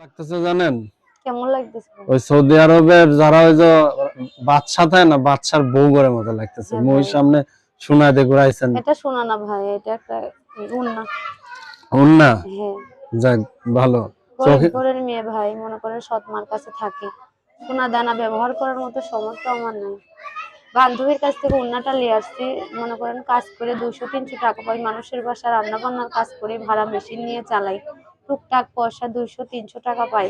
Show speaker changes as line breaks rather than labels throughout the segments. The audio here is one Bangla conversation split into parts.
লাগতেছে জানেন?
কেমন লাগতেছে?
ওই সৌদি আরবের যারা ওই যে বাদশা থাকে না বাদশার বউ করে মতো লাগতেছে। মই সামনে শোনায় দিয়ে ঘুরাইছেন।
এটা শোনা না ভাই এটা একটা উন্না।
উন্না? যাক ভালো।
গরিব মেয়ে ভাই মনে করেন সৎ কাছে থাকি। সোনা দানা ব্যবহার করার মতো সমর্থ আমার নাই। বান্ধবীর কাছ থেকে উন্নাটা নিয়ে আসছি। মনে করেন কাজ করে দুইশো তিনশো টাকা পাই মানুষের বাসা রান্না বান্নার কাজ করে ভাড়া মেশিন নিয়ে চালাই। টুকটাক পয়সা দুইশো, তিনশো টাকা পাই।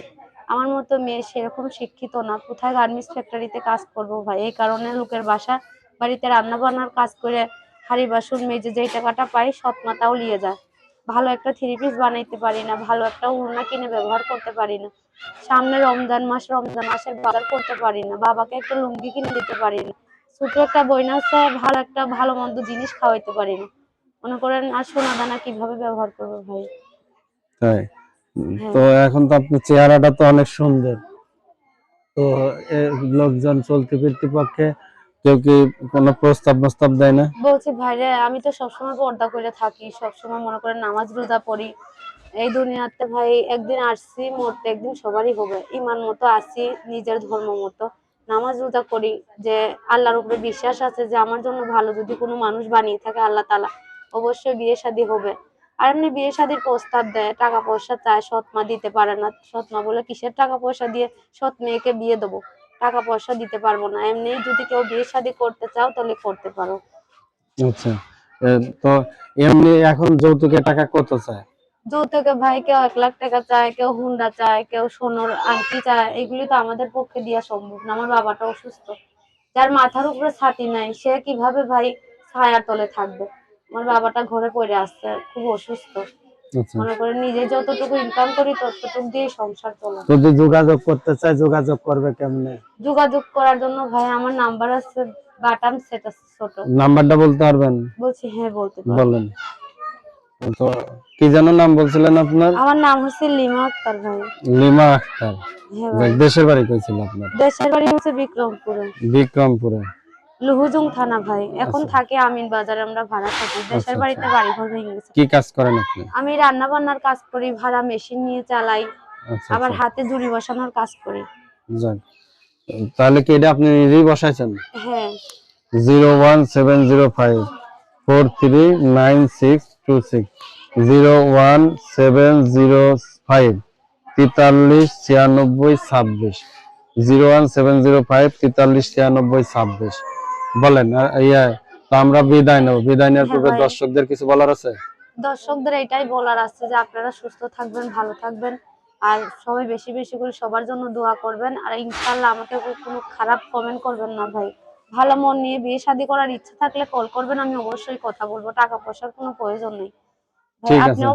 আমার মতো মেয়ে সেরকম শিক্ষিত না। কোথায় গার্মেন্টস ফ্যাক্টরিতে কাজ করব ভাই? এই কারণে লোকের বাসা বাড়িতে রান্না বান্নার কাজ করে হাড়ি, বাসন, মেজে যেই টাকাটা পাই, সৎ মাতাও নিয়ে যায়। ভালো একটা থ্রি পিস বানাইতে পারি না, ভালো একটা উড়না কিনে ব্যবহার করতে পারি না। সামনে রমজান মাস, রমজান মাসের বাজার করতে পারি না। বাবাকে একটা লুঙ্গি কিনে দিতে পারি না। ছোট একটা বইনা আছে, ভালো একটা ভালো মন্দ জিনিস খাওয়াইতে পারি না। মনে করেন, আর সোনা দানা কীভাবে ব্যবহার করব ভাই?
তাই?
হ্যাঁ।
তো এখন তো আপনার চেহারাটা তো অনেক সুন্দর। তো লোকজন চলতে ফিরতে পক্ষে কেউ কি কোনো প্রস্তাব প্রস্তাব দেয় না?
বলছি ভাইরে আমি তো সবসময় পর্দা করে থাকি সবসময় মনে করেন নামাজ রোজা পড়ি। এই দুনিয়াতে ভাই একদিন আসছি মরতে একদিন সবারই হবে। ইমান মতো আসি নিজের ধর্ম মতো। নামাজ রোজা করি যে আল্লাহর উপরে বিশ্বাস আছে যে আমার জন্য ভালো যদি কোনো মানুষ বানিয়ে থাকে আল্লাহ তালা অবশ্যই বিয়ে শাদী হবে। আর এমনি বিয়ে শাদীর প্রস্তাব দেয় টাকা পয়সা চায় সৎ মা দিতে পারে না। সৎ মা বলে কিসের টাকা পয়সা দিয়ে সৎ মেয়েকে বিয়ে দেবো? টাকা পয়সা দিতে পারব না। এমনি যদি কেউ বিয়ে শাদী করতে চাও তাহলে করতে পারো।
আচ্ছা। তো এমনি এখন যৌতুকে টাকা কত চায়?
যৌতুকে ভাই কেউ এক লাখ টাকা চায় কেউ হুন্ডা চায় কেউ সোনার আংটি চায়। এগুলি তো আমাদের পক্ষে দেওয়া সম্ভব না। আমার বাবাটা অসুস্থ। যার মাথার উপরে ছাতি নাই সে কীভাবে ভাই ছায়ার তলে থাকবে? আমার বাবাটা ঘরে পড়ে আসছে খুব অসুস্থ।
আচ্ছা।
মনে করে নিজে যতটুকু ইনকাম করি ততটুকু দিয়ে সংসার চলে।
যদি যোগাযোগ করতে চায় যোগাযোগ করবে কেমনে?
যোগাযোগ করার জন্য ভাই আমার নাম্বার আছে বাটাম সেট আছে ছোট।
নাম্বারটা বলতে পারবেন?
বলছি হ্যাঁ বলতে
বলেন। তো কি যেন নাম বলছিলেন আপনার?
আমার নাম হচ্ছে লিমা আক্তার ভাই।
লিমা আক্তার।
হ্যাঁ
দেশের বাড়ি কইছিল আপনার?
দেশের বাড়ি হচ্ছে বিক্রমপুরে।
বিক্রমপুরে।
লুহুজং থানা ভাই। এখন থাকে আমিন বাজারে আমরা ভাড়া থাকি। দেশের বাড়িতে বাড়ি ঘর হয়ে গেছে।
কি কাজ করেন আপনি?
আমি রান্না বান্নার কাজ করি ভাড়া মেশিন নিয়ে চালাই আবার হাতে জুড়ি বসানোর কাজ করি।
যাক। তাহলে কি এটা আপনি নিজেই বসাইছেন?
হ্যাঁ।
01705 439626 01705 439626 01705 439626 বলেন আর ইয়ে তো আমরা বিদায় নেব। বিদায় নেওয়ার
হ্যাঁ
পূর্বে দর্শকদের কিছু বলার আছে?
দর্শকদের এটাই বলার আছে যে আপনারা সুস্থ থাকবেন ভালো থাকবেন। আর সবাই বেশি বেশি করে সবার জন্য দোয়া করবেন। আর ইনশাল্লাহ আমাকে কোনো খারাপ কমেন্ট করবেন না ভাই। ভালো মন নিয়ে বিয়ে শাদী করার ইচ্ছা থাকলে কল করবেন আমি অবশ্যই কথা বলব। টাকা পয়সার কোনো প্রয়োজন নেই। ভাই আপনিও